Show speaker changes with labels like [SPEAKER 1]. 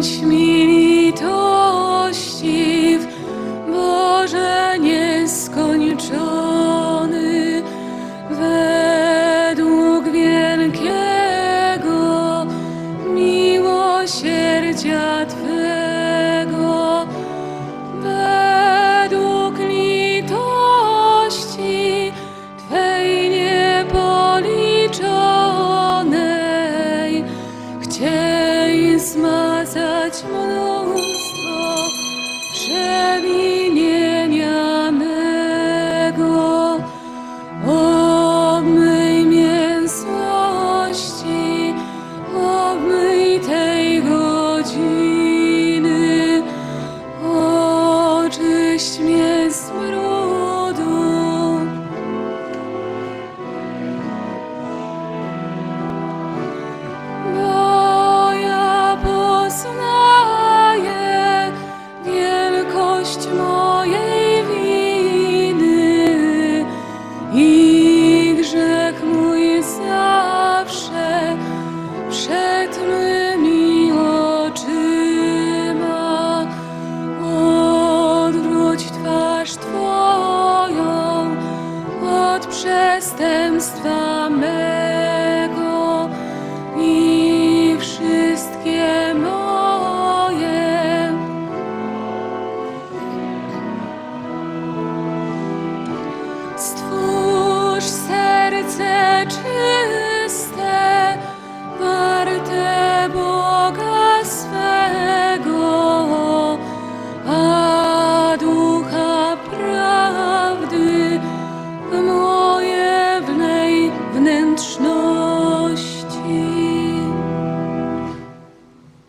[SPEAKER 1] bądź Boże nieskończony, według wielkiego miłosierdzia Saçmalama ciemność mojej winy i grzech mój zawsze przed mymi oczyma. Odwróć twarz Twoją od przestępstwa.